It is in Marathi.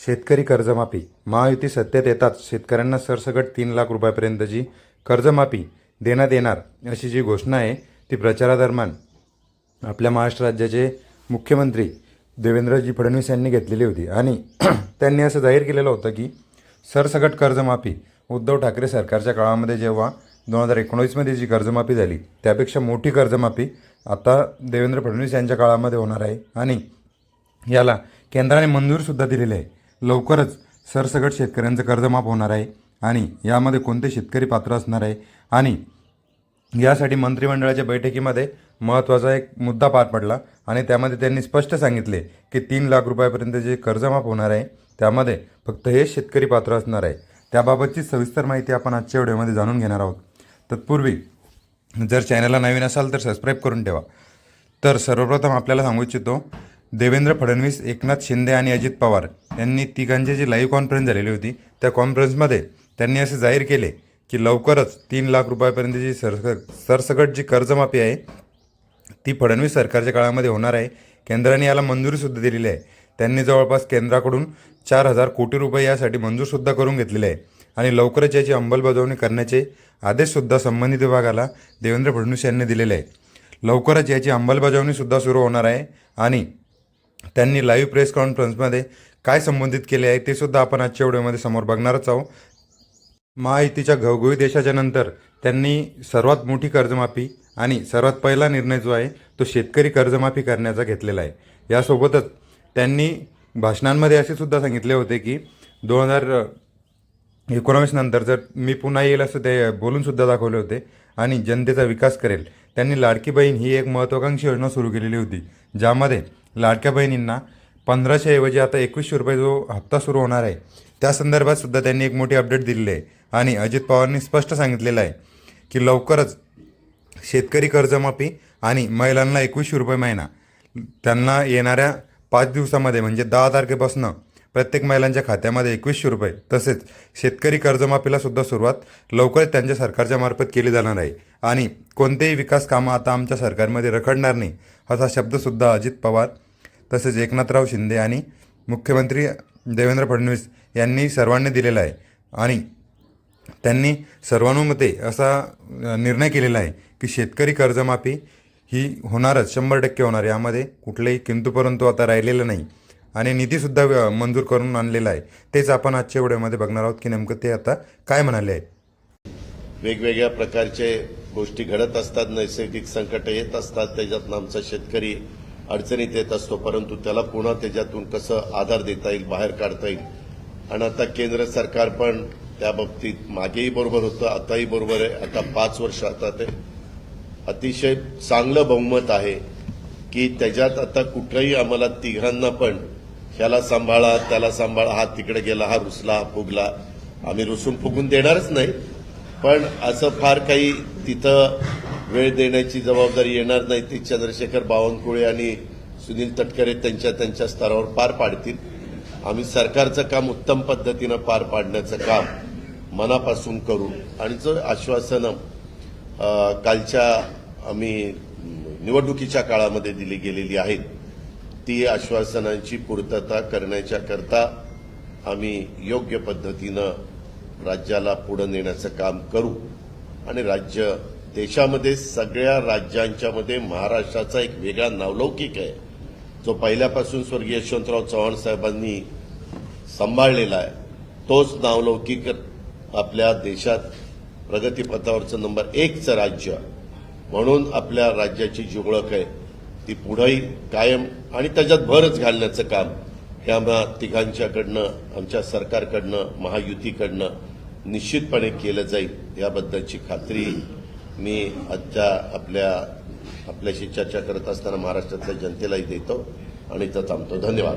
शेतकरी कर्जमाफी. महायुती सत्तेत येताच शेतकऱ्यांना सरसकट तीन लाख रुपयापर्यंतची कर्जमाफी देण्यात येणार अशी जी घोषणा आहे ती प्रचारादरम्यान आपल्या महाराष्ट्र राज्याचे मुख्यमंत्री देवेंद्रजी फडणवीस यांनी घेतलेली होती. आणि त्यांनी असं जाहीर केलेलं होतं की सरसकट कर्जमाफी उद्धव ठाकरे सरकारच्या काळामध्ये जेव्हा दोन हजार एकोणीसमध्ये जी कर्जमाफी झाली त्यापेक्षा मोठी कर्जमाफी आता देवेंद्र फडणवीस यांच्या काळामध्ये होणार आहे. आणि याला केंद्राने मंजूरसुद्धा दिलेली आहे. लवकरच सरसगट शेतकऱ्यांचं कर्जमाफ होणार आहे आणि यामध्ये कोणते शेतकरी पात्र असणार आहे आणि यासाठी मंत्रिमंडळाच्या बैठकीमध्ये महत्त्वाचा एक मुद्दा पार पडला आणि त्यामध्ये त्यांनी स्पष्ट सांगितले की तीन लाख रुपयापर्यंत जे कर्जमाफ होणार आहे त्यामध्ये फक्त हे शेतकरी पात्र असणार आहे. त्याबाबतची सविस्तर माहिती आपण आजच्या व्हिडिओमध्ये जाणून घेणार आहोत. तत्पूर्वी जर चॅनलला नवीन असाल तर सबस्क्राईब करून ठेवा. तर सर्वप्रथम आपल्याला सांगू इच्छितो देवेंद्र फडणवीस एकनाथ शिंदे आणि अजित पवार त्यांनी तिघांची जी लाईव्ह कॉन्फरन्स झालेली होती त्या कॉन्फरन्समध्ये त्यांनी असे जाहीर केले की लवकरच तीन लाख रुपयापर्यंतची सरस सरसकट जी कर्जमाफी आहे ती फडणवीस सरकारच्या काळामध्ये होणार आहे. केंद्राने याला मंजुरीसुद्धा दिलेली आहे. त्यांनी जवळपास केंद्राकडून चार हजार कोटी रुपये यासाठी मंजूरसुद्धा करून घेतलेले आहे. आणि लवकरच याची अंमलबजावणी करण्याचे आदेशसुद्धा संबंधित विभागाला देवेंद्र फडणवीस यांनी दिलेले आहे. लवकरच याची अंमलबजावणीसुद्धा सुरू होणार आहे. आणि त्यांनी लाईव्ह प्रेस कॉन्फरन्समध्ये काय संबोधित केले आहे ते सुद्धा आपण आजच्या व्हिडिओमध्ये समोर बघणारच आहोत. महायुतीच्या घवघवी देशाच्या नंतर त्यांनी सर्वात मोठी कर्जमाफी आणि सर्वात पहिला निर्णय जो आहे तो शेतकरी कर्जमाफी करण्याचा घेतलेला आहे. यासोबतच त्यांनी भाषणांमध्ये असे सुद्धा सांगितले होते की दोन हजार एकोणावीस नंतर जर मी पुन्हा येईल असं ते बोलून सुद्धा दाखवले होते आणि जनतेचा विकास करेल. त्यांनी लाडकी बहीण ही एक महत्त्वाकांक्षी योजना सुरू केलेली होती ज्यामध्ये लाडक्या बहिणींना पंधराशे ऐवजी आता एकवीसशे रुपये जो हप्ता सुरू होणार आहे त्या संदर्भात सुद्धा त्यांनी एक मोठी अपडेट दिलेली आहे. आणि अजित पवारांनी स्पष्ट सांगितलेलं आहे की लवकरच शेतकरी कर्जमाफी आणि महिलांना एकवीसशे रुपये महिना त्यांना येणाऱ्या पाच दिवसामध्ये म्हणजे दहा तारखेपासून प्रत्येक महिलांच्या खात्यामध्ये एकवीसशे रुपये तसेच शेतकरी कर्जमाफीला सुद्धा सुरुवात लवकरच त्यांच्या सरकारच्या मार्फत केली जाणार आहे. आणि कोणतेही विकास कामं आता आमच्या सरकारमध्ये रखडणार नाही असा शब्दसुद्धा अजित पवार तसेच एकनाथराव शिंदे आणि मुख्यमंत्री देवेंद्र फडणवीस यांनी सर्वांनी दिलेला आहे. आणि त्यांनी सर्वानुमते असा निर्णय केलेला आहे की शेतकरी कर्जमाफी ही होणारच शंभर टक्के होणार. यामध्ये कुठलेही किंतु परंतु आता राहिलेलं नाही. आणि निधीसुद्धा मंजूर करून आणलेला आहे. तेच आपण आजच्या व्हिडिओमध्ये बघणार आहोत की नेमकं ते आता काय म्हणाले आहे वेगवेगळ्या प्रकारचे गोष्टी घडत असतात नैसर्गिक संकट येत असतात त्याच्यातनं आमचा शेतकरी अडचणीत येत असतो परंतु त्याला पुन्हा त्याच्यातून कसं आधार देता येईल बाहेर काढता येईल? आणि आता केंद्र सरकार पण त्या बाबतीत मागेही बरोबर होतं आताही बरोबर आहे. आता पाच वर्ष आता ते अतिशय चांगलं बहुमत आहे की त्याच्यात आता कुठंही आम्हाला तिघांना पण ह्याला सांभाळा त्याला सांभाळा हा तिकडे गेला हा रुसला हा फुगला. आम्ही रुसून फुगून देणारच नाही. पण असं फार काही तिथं वेळ देण्याची जबाबदारी येणार नाही. ती चंद्रशेखर बावनकुळे आणि सुनील तटकरे त्यांच्या त्यांच्या स्तरावर पार पाडतील. आम्ही सरकारचं काम उत्तम पद्धतीनं पार पाडण्याचं काम मनापासून करू. आणि जो आश्वासनं कालच्या आम्ही निवडणुकीच्या काळामध्ये दिली गेलेली आहेत ती आश्वासनांची पूर्तता करण्याच्या करता आम्ही योग्य पद्धतीनं राज्याला पुढे नेण्याचं काम करू. आणि राज्य देशामध्ये सगळ्या राज्यांच्या मध्ये महाराष्ट्राचा एक वेगळा नावलौकिक आहे. जो पहिल्यापासून स्वर्गीय यशवंतराव चव्हाण साहेबांनी सांभाळलेला आहे. तोच नावलौकिक आपल्या देशात प्रगतीपथावरचं नंबर एकचं राज्य. म्हणून आपल्या राज्याची जी ओळख आहे ती पुढेही कायम आणि त्याच्यात भरच घालण्याचं काम हे आम्हा तिघांच्याकडनं आमच्या सरकारकडनं महायुतीकडनं निश्चितपणे केलं जाईल याबद्दलची खात्री मी आजच्या आपल्या आपल्याशी चर्चा करत असताना महाराष्ट्रातल्या जनतेलाही देतो आणि इथं थांबतो. धन्यवाद.